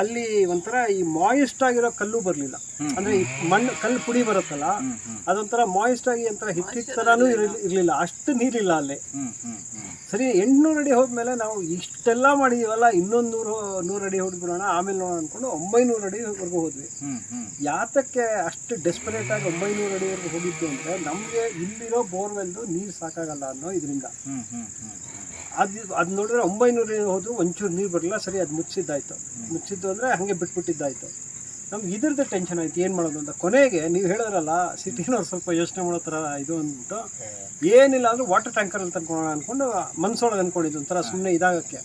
ಅಲ್ಲಿ ಒಂಥರ ಈ ಮಾಯಿಸ್ಟ್ ಆಗಿರೋ ಕಲ್ಲು ಬರಲಿಲ್ಲ ಅಂದ್ರೆ ಈ ಮಣ್ಣು ಕಲ್ಲು ಪುಡಿ ಬರುತ್ತಲ್ಲ ಅದೊಂಥರ ಮಾಯಿಸ್ಟ್ ಆಗಿ ಒಂಥರ ಹಿಟ್ಟಿಟ್ ತರಾನು ಇರ್ಲಿಲ್ಲ ಅಷ್ಟು ನೀರಿಲ್ಲ ಅಲ್ಲಿ. ಸರಿ ಎಂಟ್ನೂರು ಅಡಿ ಹೋದ್ಮೇಲೆ ನಾವು ಇಷ್ಟೆಲ್ಲ ಮಾಡಿದೀವಲ್ಲ ಇನ್ನೊಂದು ನೂರು ನೂರು ಅಡಿ ಹೊಡ್ಬಿಡೋಣ ಆಮೇಲೆ ನೋಡೋಣ ಅನ್ಕೊಂಡು ಒಂಬೈನೂರು ಅಡಿವರೆಗೂ ಹೋದ್ವಿ. ಯಾತಕ್ಕೆ ಅಷ್ಟು ಡೆಸ್ಪರೇಟ್ ಆಗಿ ಒಂಬೈನೂರು ಅಡಿವರೆಗೂ ಹೋಗಿದ್ದು ಅಂದ್ರೆ ನಮಗೆ ಇಲ್ಲಿರೋ ಬೋರ್ವೆಲ್ದು ನೀರು ಸಾಕಾಗಲ್ಲ ಅನ್ನೋ ಇದರಿಂದ. ಅದು ಅದು ನೋಡಿದ್ರೆ ಒಂಬೈನೂರು ಹೋದ್ರು ಒಂಚೂರು ನೀರು ಬರಲಿಲ್ಲ, ಸರಿ ಅದು ಮುಚ್ಚಿದ್ದಾಯ್ತು. ಮುಚ್ಚಿದ್ದು ಅಂದರೆ ಹಾಗೆ ಬಿಟ್ಬಿಟ್ಟಿದ್ದಾಯ್ತು. ನಮ್ಗೆ ಇದ್ರದ್ದು ಟೆನ್ಷನ್ ಆಯ್ತು, ಏನು ಮಾಡೋದು ಅಂತ. ಕೊನೆಗೆ ನೀವು ಹೇಳಿದ್ರಲ್ಲ, ಸಿಟಿನವ್ರು ಸ್ವಲ್ಪ ಯೋಚನೆ ಮಾಡೋ ಥರ ಇದು ಅಂದ್ಬಿಟ್ಟು, ಏನಿಲ್ಲ ಅಂದರೂ ವಾಟರ್ ಟ್ಯಾಂಕರಲ್ಲಿ ತಂದ್ಕೊಳ್ಳೋಣ ಅಂದ್ಕೊಂಡು ಮನ್ಸೊಳಗೆ ಅಂದ್ಕೊಂಡಿದ್ದು ಒಂಥರ ಸುಮ್ಮನೆ ಇದಾಗಕ್ಕೆ.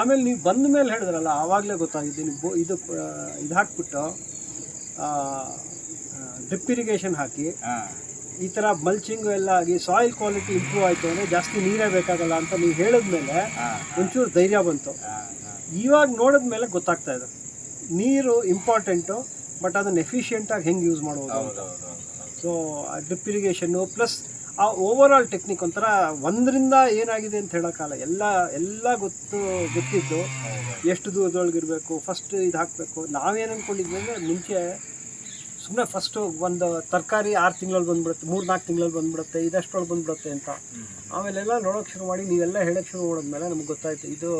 ಆಮೇಲೆ ನೀವು ಬಂದ ಮೇಲೆ ಹೇಳಿದ್ರಲ್ಲ, ಆವಾಗಲೇ ಗೊತ್ತಾಗಿದ್ದು ನೀವು ಬೋ ಇದು ಇದು ಹಾಕ್ಬಿಟ್ಟು ಡ್ರಿಪ್ ಇರಿಗೇಷನ್ ಹಾಕಿ ಈ ಥರ ಮಲ್ಚಿಂಗು ಎಲ್ಲ ಆಗಿ ಸಾಯಿಲ್ ಕ್ವಾಲಿಟಿ ಇಂಪ್ರೂವ್ ಆಯಿತು ಅಂದರೆ ಜಾಸ್ತಿ ನೀರೇ ಬೇಕಾಗಲ್ಲ ಅಂತ ನೀವು ಹೇಳಿದ್ಮೇಲೆ ಒಂಚೂರು ಧೈರ್ಯ ಬಂತು. ಇವಾಗ ನೋಡಿದ ಮೇಲೆ ನೋಡಿದ್ಮೇಲೆ ಗೊತ್ತಾಗ್ತಾ ಇದೆ. ನೀರು ಇಂಪಾರ್ಟೆಂಟು ಬಟ್ ಅದನ್ನು ಎಫಿಷಿಯೆಂಟಾಗಿ ಹೆಂಗೆ ಯೂಸ್ ಮಾಡ್ಬೋದು. ಸೊ ಡ್ರಿಪ್ ಇರಿಗೇಷನ್ನು ಪ್ಲಸ್ ಆ ಓವರ್ ಆಲ್ ಟೆಕ್ನಿಕ್ ಒಂಥರ ಒಂದರಿಂದ ಏನಾಗಿದೆ ಅಂತ ಹೇಳೋಕ್ಕಲ್ಲ ಎಲ್ಲ ಎಲ್ಲ ಗೊತ್ತು ಗೊತ್ತಿದ್ದು ಎಷ್ಟು ದೂರದೊಳಗಿರಬೇಕು ಫಸ್ಟ್ ಇದು ಹಾಕಬೇಕು. ನಾವೇನು ಅಂದ್ಕೊಂಡಿದ್ವಿ ಅಂದರೆ ಮುಂಚೆ ಸುಮ್ಮನೆ ಫಸ್ಟು ಒಂದು ತರಕಾರಿ ಆರು ತಿಂಗಳಲ್ಲಿ ಬಂದ್ಬಿಡುತ್ತೆ ಮೂರು ನಾಲ್ಕು ತಿಂಗಳಲ್ಲಿ ಬಂದ್ಬಿಡುತ್ತೆ ಇದಷ್ಟೊಳಗೆ ಬಂದ್ಬಿಡುತ್ತೆ ಅಂತ. ಆಮೇಲೆಲ್ಲ ನೋಡೋಕೆ ಶುರು ಮಾಡಿ ನೀವೆಲ್ಲ ಹೇಳೋಕ್ಕೆ ಶುರು ಮಾಡಿದ್ಮೇಲೆ ನಮ್ಗೆ ಗೊತ್ತಾಯ್ತು ಇದು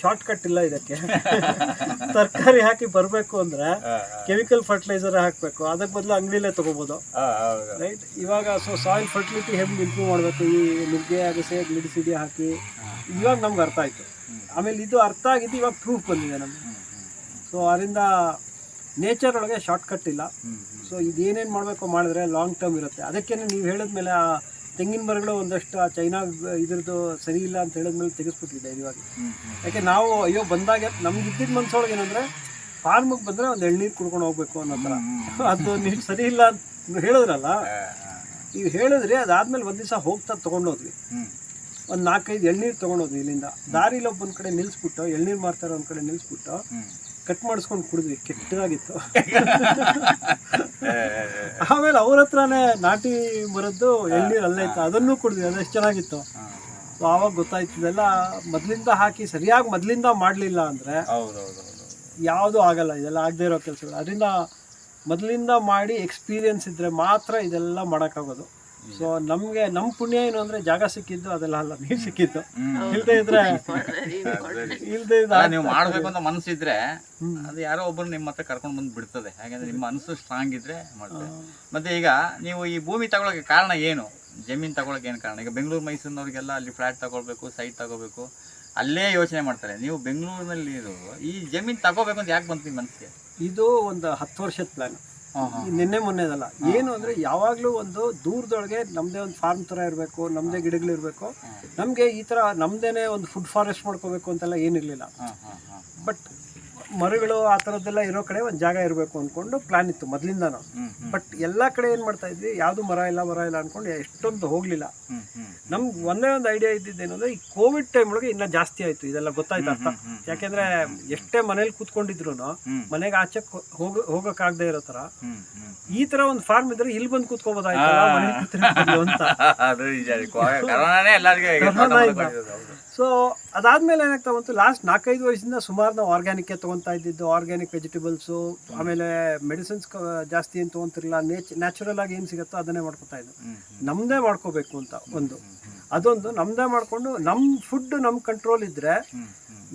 ಶಾರ್ಟ್ ಕಟ್ ಇಲ್ಲ ಇದಕ್ಕೆ. ತರಕಾರಿ ಹಾಕಿ ಬರಬೇಕು ಅಂದರೆ. ಕೆಮಿಕಲ್ ಫರ್ಟಿಲೈಸರ್ ಹಾಕಬೇಕು ಅದಕ್ಕೆ ಬದಲು ಅಂಗಡಿಲೇ ತೊಗೋಬೋದು. ರೈಟ್ ಇವಾಗ ಸೊ ಸಾಯಿಲ್ ಫರ್ಟಿಲಿಟಿ ಹೆಂಗೆ ಇಂಪ್ರೂವ್ ಮಾಡಬೇಕು ಈ ನುಗ್ಗೆ ಅಗಸೆ ಗಿಡಿಸಿಡಿ ಹಾಕಿ ಇವಾಗ ನಮ್ಗೆ ಅರ್ಥ ಆಯಿತು. ಆಮೇಲೆ ಇದು ಅರ್ಥ ಆಗಿದ್ದು ಇವಾಗ ಪ್ರೂಫ್ ಬಂದಿದೆ ನಮಗೆ. ಸೊ ಅದರಿಂದ ನೇಚರ್ ಒಳಗೆ ಶಾರ್ಟ್ ಕಟ್ ಇಲ್ಲ. ಸೊ ಇದೇನೇನು ಮಾಡಬೇಕು ಮಾಡಿದ್ರೆ ಲಾಂಗ್ ಟರ್ಮ್ ಇರುತ್ತೆ ಅದಕ್ಕೇನೆ ನೀವು ಹೇಳಿದ್ಮೇಲೆ ಆ ತೆಂಗಿನ ಮರಗಳು ಒಂದಷ್ಟು ಆ ಚೈನಾ ಇದ್ರದ್ದು ಸರಿ ಇಲ್ಲ ಅಂತ ಹೇಳಿದ್ಮೇಲೆ ತೆಗೆಸ್ಬಿಟ್ಟಿದೆ ಇವಾಗ. ಯಾಕೆ ನಾವು ಅಯ್ಯೋ ಬಂದಾಗ ನಮ್ಗೆ ಇದ್ದಿದ್ದ ಮನ್ಸೊಳಗೆ ಏನಂದರೆ ಫಾರ್ಮಿಗೆ ಬಂದರೆ ಒಂದು ಎಳ್ನೀರು ಕುಡ್ಕೊಂಡು ಹೋಗ್ಬೇಕು ಅನ್ನೋ ಥರ ಅದು ನೀವು ಸರಿ ಇಲ್ಲ ಅಂತ ಹೇಳಿದ್ರಲ್ಲ. ನೀವು ಹೇಳಿದ್ರಿ ಅದಾದ್ಮೇಲೆ ಒಂದು ದಿವಸ ಹೋಗ್ತಾ ತೊಗೊಂಡೋದ್ವಿ. ಒಂದು ನಾಲ್ಕೈದು ಎಳ್ನೀರು ತೊಗೊಂಡೋದ್ವಿ ಇಲ್ಲಿಂದ ದಾರಿಲಿ ಒಬ್ಬ ಒಂದು ಕಡೆ ನಿಲ್ಲಿಸ್ಬಿಟ್ಟು ಎಳ್ನೀರು ಮಾರ್ತಾರೆ ಒಂದು ಕಡೆ ನಿಲ್ಲಿಸ್ಬಿಟ್ಟು. ಕಟ್ ಮಾಡಿಸ್ಕೊಂಡು ಕುಡಿದ್ವಿ ಕೆಟ್ಟದಾಗಿತ್ತು. ಆಮೇಲೆ ಅವ್ರ ಹತ್ರನೇ ನಾಟಿ ಮರದ್ದು ಎಳ್ನೀರು ಅಲ್ಲೇ ಇತ್ತು ಅದನ್ನು ಕುಡಿದ್ವಿ ಅದು ಎಷ್ಟು ಚೆನ್ನಾಗಿತ್ತು. ಆವಾಗ ಗೊತ್ತಾಯ್ತು ಇದೆಲ್ಲ ಮೊದಲಿಂದ ಹಾಕಿ ಸರಿಯಾಗಿ ಮೊದಲಿಂದ ಮಾಡಲಿಲ್ಲ ಅಂದರೆ ಯಾವುದೂ ಆಗಲ್ಲ ಇದೆಲ್ಲ ಆಗದೆ ಇರೋ ಕೆಲಸಗಳು. ಅದರಿಂದ ಮೊದಲಿಂದ ಮಾಡಿ ಎಕ್ಸ್ಪೀರಿಯನ್ಸ್ ಇದ್ದರೆ ಮಾತ್ರ ಇದೆಲ್ಲ ಮಾಡೋಕ್ಕಾಗೋದು. ಸೊ ನಮಗೆ ನಮ್ಮ ಪುಣ್ಯ ಏನು ಅಂದ್ರೆ ಜಾಗ ಸಿಕ್ಕಿದ್ದು ಅದೆಲ್ಲ ಅಲ್ಲ. ನೀರು ಸಿಕ್ಕಿದ್ದು. ಇಲ್ದೆ ಇದ್ರೆ ಇಲ್ದೆ ಅಲ್ಲ, ನೀವು ಮಾಡ್ಬೇಕು ಅಂತ ಮನಸ್ಸಿದ್ರೆ ಅದು ಯಾರೋ ಒಬ್ಬರು ನಿಮ್ಮ ಹತ್ರ ಕರ್ಕೊಂಡು ಬಂದು ಬಿಡ್ತದೆ. ಹಾಗಂದ್ರೆ ನಿಮ್ಮ ಮನಸ್ಸು ಸ್ಟ್ರಾಂಗ್ ಇದ್ರೆ ಮಾಡ್ತದೆ ಮತ್ತೆ ಈಗ ನೀವು ಈ ಭೂಮಿ ತಗೊಳಕ್ಕೆ ಕಾರಣ ಏನು? ಜಮೀನ್ ತಗೊಳಕ್ಕೆ ಏನು ಕಾರಣ? ಈಗ ಬೆಂಗಳೂರು ಮೈಸೂರಿನವ್ರಿಗೆಲ್ಲ ಅಲ್ಲಿ ಫ್ಲಾಟ್ ತಗೋಬೇಕು ಸೈಟ್ ತಗೋಬೇಕು ಅಲ್ಲೇ ಯೋಚನೆ ಮಾಡ್ತಾರೆ. ನೀವು ಬೆಂಗಳೂರಿನಲ್ಲಿ ಇರೋ ಈ ಜಮೀನ್ ತಗೋಬೇಕು ಅಂತ ಯಾಕೆ ಬಂತು ನಿಮ್ಮ ಮನಸ್ಸಿಗೆ ಇದು ಒಂದು ಹತ್ತು ವರ್ಷದ ಪ್ಲಾನ್ ನಿನ್ನೆ ಮೊನ್ನೆದಲ್ಲ. ಏನು ಅಂದರೆ ಯಾವಾಗಲೂ ಒಂದು ದೂರದೊಳಗೆ ನಮ್ಮದೇ ಒಂದು ಫಾರ್ಮ್ ಥರ ಇರಬೇಕು ನಮ್ಮದೇ ಗಿಡಗಳಿರಬೇಕು ನಮಗೆ ಈ ಥರ ನಮ್ಮದೇನೆ ಒಂದು ಫುಡ್ ಫಾರೆಸ್ಟ್ ಮಾಡ್ಕೋಬೇಕು ಅಂತೆಲ್ಲ ಏನಿರಲಿಲ್ಲ. ಬಟ್ ಮರಗಳು ಆ ಥರದ್ದೆಲ್ಲ ಇರೋ ಕಡೆ ಒಂದು ಜಾಗ ಇರಬೇಕು ಅಂದ್ಕೊಂಡು ಪ್ಲಾನ್ ಇತ್ತು ಮೊದ್ಲಿಂದ ಬಟ್ ಎಲ್ಲ ಕಡೆ ಏನು ಮಾಡ್ತಾ ಇದ್ವಿ ಯಾವುದು ಮರ ಇಲ್ಲ ಮರ ಇಲ್ಲ ಅಂದ್ಕೊಂಡು ಎಷ್ಟೊಂದು ಹೋಗಲಿಲ್ಲ. ನಮ್ಗೆ ಒಂದೇ ಒಂದು ಐಡಿಯಾ ಇದ್ದಿದ್ದೇನು ಅಂದರೆ ಈ ಕೋವಿಡ್ ಟೈಮ್ ಒಳಗೆ ಇನ್ನೂ ಜಾಸ್ತಿ ಆಯಿತು ಇದೆಲ್ಲ ಗೊತ್ತಾಯ್ತು ಅರ್ಥ. ಯಾಕೆಂದರೆ ಎಷ್ಟೇ ಮನೇಲಿ ಕೂತ್ಕೊಂಡಿದ್ರು. ಮನೆಗೆ ಆಚೆ ಹೋಗ ಹೋಗೋಕ್ಕಾಗದೇ ಇರೋ ಥರ. ಹ್ಮ್ ಈ ಥರ ಒಂದು ಫಾರ್ಮ್ ಇದ್ರೆ ಇಲ್ಲಿ ಬಂದು ಕೂತ್ಕೋಬೋದಾಯ್ತು ಅಂತ ಸೊ ಅದಾದ್ಮೇಲೆ ಏನಾಗ್ತಾ ಬಂತು? ಲಾಸ್ಟ್ ನಾಲ್ಕೈದು ವರ್ಷದಿಂದ ಸುಮಾರು ನಾವು ಆರ್ಗ್ಯಾನಿಕ್ ತೊಗೊತಾ ಇದ್ದಿದ್ದು ಆರ್ಗ್ಯಾನಿಕ್ ವೆಜಿಟೇಬಲ್ಸು ಆಮೇಲೆ ಮೆಡಿಸಿನ್ಸ್ ಜಾಸ್ತಿ ಏನು ತೊಗೊಂತಿರಲಿಲ್ಲ. ನೇಚ್ ನ್ಯಾಚುರಲ್ ಆಗಿ ಏನು ಸಿಗುತ್ತೋ ಅದನ್ನೇ ಮಾಡ್ಕೊತಾ ಇದ್ವಿ ನಮ್ಮದೇ ಮಾಡ್ಕೋಬೇಕು ಅಂತ ಒಂದು. ಅದೊಂದು. ನಮ್ಮದೇ ಮಾಡಿಕೊಂಡು ನಮ್ಮ ಫುಡ್ ನಮ್ಮ ಕಂಟ್ರೋಲ್ ಇದ್ದರೆ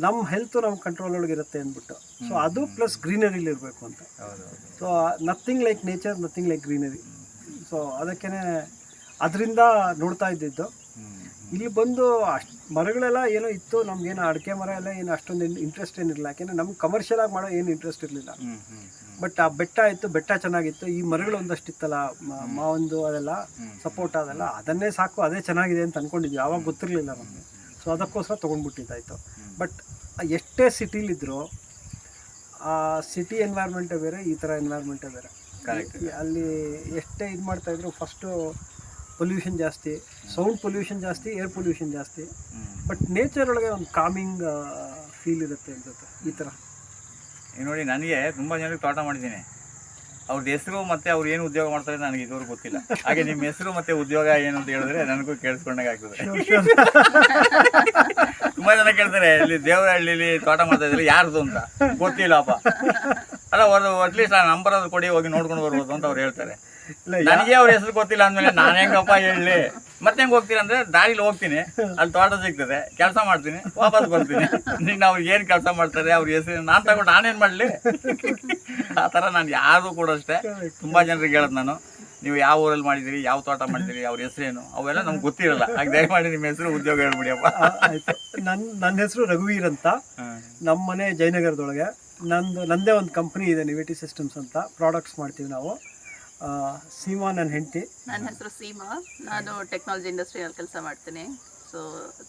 ನಮ್ಮ ಹೆಲ್ತ್ ನಮ್ಮ ಕಂಟ್ರೋಲ್ ಒಳಗಿರುತ್ತೆ ಅಂದ್ಬಿಟ್ಟು. ಸೊ ಅದು ಪ್ಲಸ್ ಗ್ರೀನರಿಲಿ ಇರಬೇಕು ಅಂತ. So nothing like nature nothing like greenery so ಅದಕ್ಕೇ ಅದರಿಂದ ನೋಡ್ತಾ ಇದ್ದಿದ್ದು. ಇಲ್ಲಿ ಬಂದು ಅಷ್ಟು ಮರಗಳೆಲ್ಲ ಏನೋ ಇತ್ತು ನಮ್ಗೇನು ಅಡಿಕೆ ಮರ ಎಲ್ಲ ಏನು ಅಷ್ಟೊಂದು ಇಂಟ್ರೆಸ್ಟ್ ಏನಿರಲಿಲ್ಲ. ಯಾಕೆಂದರೆ ನಮ್ಗೆ ಕಮರ್ಷಿಯಲ್ ಆಗಿ ಮಾಡೋ ಏನು ಇಂಟ್ರೆಸ್ಟ್ ಇರಲಿಲ್ಲ. ಬಟ್ ಆ ಬೆಟ್ಟ ಇತ್ತು ಬೆಟ್ಟ ಚೆನ್ನಾಗಿತ್ತು. ಈ ಮರಗಳು ಒಂದಷ್ಟು ಇತ್ತಲ್ಲ ಮಾವೊಂದು ಅದೆಲ್ಲ ಸಪೋರ್ಟ್ ಅದೆಲ್ಲ ಅದನ್ನೇ ಸಾಕು ಅದೇ ಚೆನ್ನಾಗಿದೆ ಅಂತ ಅನ್ಕೊಂಡಿದ್ವಿ. ಯಾವಾಗ ಗೊತ್ತಿರಲಿಲ್ಲ ನಮಗೆ. ಸೊ ಅದಕ್ಕೋಸ್ಕರ ತೊಗೊಂಡ್ಬಿಟ್ಟಿದ್ದಾಯ್ತು. ಬಟ್ ಎಷ್ಟೇ ಸಿಟಿಲಿದ್ರು ಆ ಸಿಟಿ ಎನ್ವೈರ್ಮೆಂಟೇ ಬೇರೆ ಈ ಥರ ಎನ್ವೈರ್ಮೆಂಟೇ ಬೇರೆ. ಕರೆಕ್ಟ್ ಅಲ್ಲಿ ಎಷ್ಟೇ ಇದು ಮಾಡ್ತಾಯಿದ್ರು ಫಸ್ಟು ಪೊಲ್ಯೂಷನ್ ಜಾಸ್ತಿ ಸೌಂಡ್ ಪೊಲ್ಯೂಷನ್ ಜಾಸ್ತಿ ಏರ್ ಪೊಲ್ಯೂಷನ್ ಜಾಸ್ತಿ. ಬಟ್ ನೇಚರ್ ಒಳಗೆ ಒಂದು ಕಾಮಿಂಗ್ ಫೀಲ್ ಇರುತ್ತೆ ಅನ್ಸುತ್ತೆ ಈ ಥರ ನೋಡಿ ನನಗೆ ತುಂಬಾ ಜನರಿಗೆ ತೋಟ ಮಾಡಿದ್ದೀನಿ. ಅವ್ರದ್ದು ಹೆಸರು ಮತ್ತೆ ಅವ್ರು ಏನು ಉದ್ಯೋಗ ಮಾಡ್ತಾರೆ ನನಗೆ ಇದುವರೆಗೂ ಗೊತ್ತಿಲ್ಲ. ಹಾಗೆ ನಿಮ್ಮ ಹೆಸರು ಮತ್ತೆ ಉದ್ಯೋಗ ಏನು ಅಂತ ಹೇಳಿದ್ರೆ ನನಗೂ ಕೇಳಿಸ್ಕೊಂಡಾಗ ಆಗ್ತದೆ. ತುಂಬಾ ಜನ ಕೇಳ್ತಾರೆ ಇಲ್ಲಿ ದೇವರಹಳ್ಳಿಲಿ ತೋಟ ಮಾಡ್ತಾ ಇದ್ರೆ ಯಾರ್ದು ಅಂತ? ಗೊತ್ತಿಲ್ಲಪ್ಪ ಅಲ್ಲ ಅಟ್ಲೀಸ್ಟ್ ಆ ನಂಬರ್ ಅದು ಕೊಡಿ ಹೋಗಿ ನೋಡ್ಕೊಂಡು ಬರ್ಬೋದು ಅಂತ ಅವ್ರು ಹೇಳ್ತಾರೆ. ನನಗೆ ಅವ್ರ ಹೆಸರು ಗೊತ್ತಿಲ್ಲ ಅಂದ್ಮೇಲೆ ನಾನು ಹೆಂಗಪ್ಪ ಹೇಳಿ. ಮತ್ತೆ ಹೆಂಗ್ ಹೋಗ್ತೀನಿ ಅಂದ್ರೆ ದಾರಿಲಿ ಹೋಗ್ತೀನಿ. ಅಲ್ಲಿ ತೋಟ ಸಿಗ್ತದೆ. ಕೆಲಸ ಮಾಡ್ತೀನಿ. ವಾಪಸ್ ಬರ್ತೀನಿ. ನೀನು ಅವ್ರಿಗೆ ಏನು ಕೆಲಸ ಮಾಡ್ತಾರೆ ಅವ್ರ ಹೆಸರು ನಾನು ತಗೊಂಡು ನಾನೇನು ಮಾಡ್ಲಿ? ಆ ತರ ನಾನು ಯಾರು ಕೂಡ ಅಷ್ಟೇ. ತುಂಬಾ ಜನರಿಗೆ ಹೇಳದ್ ನಾನು. ನೀವು ಯಾವ ಊರಲ್ಲಿ ಮಾಡಿದಿರಿ ಯಾವ ತೋಟ ಮಾಡಿದಿರಿ ಅವ್ರ ಹೆಸರೇನು ಅವೆಲ್ಲ ನಮ್ಗೆ ಗೊತ್ತಿರಲ್ಲ. ಹಾಗೆ ದಯಮಾಡಿ ನಿಮ್ಮ ಹೆಸರು ಉದ್ಯೋಗ ಹೇಳ್ಬಿಡಿಯಪ್ಪ ಅಪ್ಪ. ನನ್ನ ನನ್ನ ಹೆಸರು ರಘುವೀರ್ ಅಂತ. ನಮ್ಮ ಮನೆ ಜಯನಗರದೊಳಗೆ. ನಂದು ನಂದೇ ಒಂದು ಕಂಪ್ನಿ ಇದೆ ನಿವೇಟಿ ಸಿಸ್ಟಮ್ಸ್ ಅಂತ. ಪ್ರಾಡಕ್ಟ್ಸ್ ಮಾಡ್ತೀವಿ ನಾವು. ಸೀಮಾ ನನ್ನ ಹೆಂಡತಿ. ನನ್ನ ಹೆಸರು ಸೀಮಾ. ನಾನು ಟೆಕ್ನಾಲಜಿ ಇಂಡಸ್ಟ್ರಿಯಲ್ಲಿ ಕೆಲಸ ಮಾಡ್ತೀನಿ. ಸೊ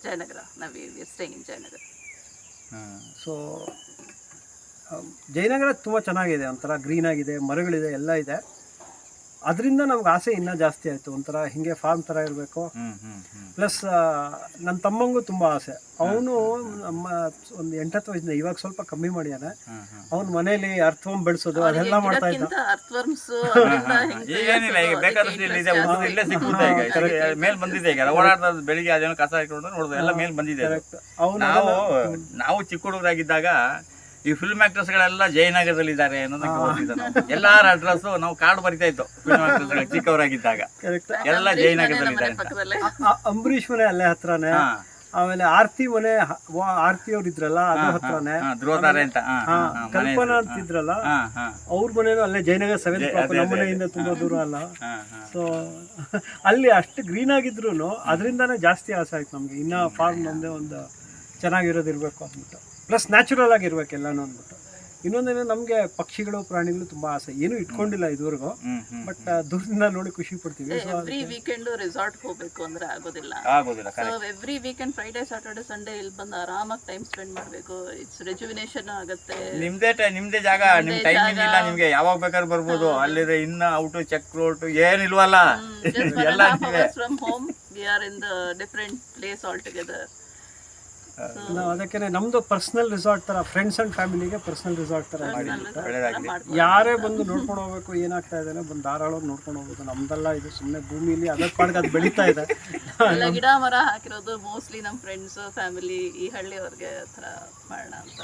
ಜಯನಗರ. ನಾವು staying in Jayanagar. So Jayanagar ತುಂಬ ಚೆನ್ನಾಗಿದೆ. ಒಂಥರ ಗ್ರೀನ್ ಆಗಿದೆ ಮರಗಳಿದೆ ಎಲ್ಲ ಇದೆ. ಅದರಿಂದ ನಮ್ಗೆ ಆಸೆ ಇನ್ನೂ ಜಾಸ್ತಿ ಆಯಿತು. ಒಂಥರ ಹಿಂಗೆ ಫಾರ್ಮ್ ಥರ ಇರಬೇಕು. ಹ್ಮ್ ಹ್ಮ್ ಹ್ಮ್. ಪ್ಲಸ್ ನನ್ನ ತಮ್ಮಂಗೂ ತುಂಬ ಆಸೆ. ಅವನು ನಮ್ಮ ಒಂದು ಎಂಟತ್ತು ವಯಸ್ಸಿಂದ ಇವಾಗ ಸ್ವಲ್ಪ ಕಮ್ಮಿ ಮಾಡ್ಯಾನೆ. ಹ್ಮ್ ಹ್ಮ್. ಅವ್ನ ಮನೇಲಿ ಅರ್ಥವರ್ಮ್ ಬೆಳೆಸೋದು ಅದೆಲ್ಲ ಮಾಡ್ತಾ ಇದ್ದ. ಈಗೇನಿಲ್ಲ ಈಗ ಬೇಕಾದಷ್ಟು ಇಲ್ಲಿ ಇದೆ ಉಳಿದು ಇಲ್ಲೇ ಸಿಕ್ಕುತ್ತೆ ಈಗ. ಮೇಲ್ ಬಂದಿದೆ ಈಗ. ಓಡಾಡ್ತಾ ಬೆಳಿಗ್ಗೆ ಅದೇನೋ ಕಸ ಹಾಕೊಂಡು ನೋಡಿದ್ರೆ ಎಲ್ಲ ಮೇಲ್ ಬಂದಿದೆ ನಾವು ನಾವು ಚಿಕ್ಕ ಹುಡುಗರಾಗಿದ್ದಾಗ ಈ ಫಿಲ್ಮ್ ಆಕ್ಟರ್ಸ್ ಗಳೆಲ್ಲ ಜಯನಗರದಲ್ಲಿ ಇದ್ದಾರೆ ಅನ್ನೋದಕ್ಕೆ ಗೊತ್ತಿದೆ ನಾವು ಎಲ್ಲಾರ ಅಡ್ರೆಸ್ ನಾವು ಕಾರ್ಡ್ ಬರಿತಾ ಇತ್ತು ಫಿಲ್ಮ್ ಆಕ್ಟರ್ಸ್ ಚಿಕ್ಕವರಾಗಿದ್ದಾಗ. ಕರೆಕ್ಟ್ ಎಲ್ಲ ಜಯನಗರದಲ್ಲಿ ಇದ್ದಾರೆ ಅಂತ. ಪಕ್ಕದಲ್ಲೇ. ಅಂಬರೀಷ್ ಮನೆ ಅಲ್ಲೇ ಹತ್ರನೇ. ಹಾ, ಆಮೇಲೆ ಆರ್ತಿ ಮನೆ ಹ- ವ- ಆರ್ತಿ ಅವ್ರು ಇದ್ರಲ್ಲ ಅದು ಹತ್ರನೇ. ಹಾ, ಧ್ರುವತಾರೆ ಅಂತ. ಹಾ, ಹಾ, ಹಾ, ಹಾ, ಮನೆ ಕಲ್ಪನಾ ಹಾ, ಹಾ, ಅವ್ರ ಮನೇನು ಅಲ್ಲೇ ಜಯನಗರ ಕ್ಲಾಸ್ ನಮ್ಮ ಮನೆಯಿಂದ ತುಂಬಾ ದೂರ ಅಲ್ಲ. ಹಾ, ಹಾ. ಸೊ ಅಲ್ಲಿ ಅಷ್ಟು ಗ್ರೀನ್ ಆಗಿದ್ರು ಅದರಿಂದಾನೇ ಜಾಸ್ತಿ ಆಸೆ ಆಯ್ತು ನಮ್ಗೆ. ಇನ್ನ ಫಾರ್ಮ್ ಒಂದೇ ಒಂದು ಚೆನ್ನಾಗಿರೋದಿರ್ಬೇಕು ಅಂದ್ಬಿಟ್ಟು. ಪ್ಲಸ್ ನ್ಯಾಚುರಲ್ ಆಗಿರ್ಬೇಕು ಎಲ್ಲಾನು ಅಂದ್ಬಿಟ್ಟು ಇನ್ನೊಂದೇನು ನಮಗೆ ಪಕ್ಷಿಗಳು ಪ್ರಾಣಿಗಳು ತುಂಬಾ ಆಸೆ. ಏನು ಇಟ್ಕೊಂಡಿಲ್ಲ ಇದುವರೆಗೂ. ಬಟ್ ದೂರದಿಂದ ನೋಡಿ ಖುಷಿ ಪಡ್ತೀವಿ. ಸೊ ಎವ್ರಿ ವೀಕೆಂಡ್ ರೆಸಾರ್ಟ್ ಹೋಗ್ಬೇಕು ಅಂದ್ರೆ ಆಗೋದಿಲ್ಲ. ಆಗೋದಿಲ್ಲ so every weekend Friday Saturday Sunday ಇಲ್ಲಿ ಬಂದು ಆರಾಮಾಗಿ ಟೈಮ್ ಸ್ಪೆಂಡ್ ಮಾಡಬೇಕು. ಇಟ್ಸ್ ರೆಜುವಿನೇಷನ್ ಆಗುತ್ತೆ. ನಿಮ್ದೇ ನಿಮ್ದೇ ಜಾಗ ನಿಮ್ ಟೈಮ್ ಇಲ್ಲ ನಿಮ್ಗೆ. ಯಾವಾಗ ಬೇಕಾದ್ರೆ ಬರ್ಬೋದು. ಅಲ್ಲಿದೆ ಇನ್ನ ಔಟ್ ಚೆಕ್ ರೋಟ್ ಏನಿಲ್ವಲ್ಲ. ಎಲ್ಲ from home we are in the different place all together ನಾವು ಅದಕ್ಕೆ ನಮ್ದು ಪರ್ಸನಲ್ ರಿಸಾರ್ಟ್ ತರ ಫ್ರೆಂಡ್ಸ್ ಅಂಡ್ ಫ್ಯಾಮಿಲಿಗೆ ಪರ್ಸನಲ್ ರಿಸಾರ್ಟ್ ತರ ಮಾಡಿ ಯಾರೇ ಬಂದು ನೋಡ್ಕೊಂಡು ಹೋಗ್ಬೇಕು ಏನಾಗ್ತಾ ಇದೆ ಬಂದು ಧಾರಾಳವಾಗಿ ನೋಡ್ಕೊಂಡು ಹೋಗ್ಬೇಕು. ನಮ್ದೆಲ್ಲ ಇದು ಸುಮ್ಮನೆ ಭೂಮಿಲಿ ಅದರ ಪಾಡ್ಗೆ ಅದು ಬೆಳೀತಾ ಇದೆ. ಎಲ್ಲ ಗಿಡ ಮರ ಹಾಕಿರೋದು ಮೋಸ್ಟ್ಲಿ ನಮ್ಮ ಫ್ರೆಂಡ್ಸ್ ಫ್ಯಾಮಿಲಿ ಈ ಹಳ್ಳಿಯವ್ರಿಗೆ ಥರ ಮಾಡೋಣ ಅಂತ.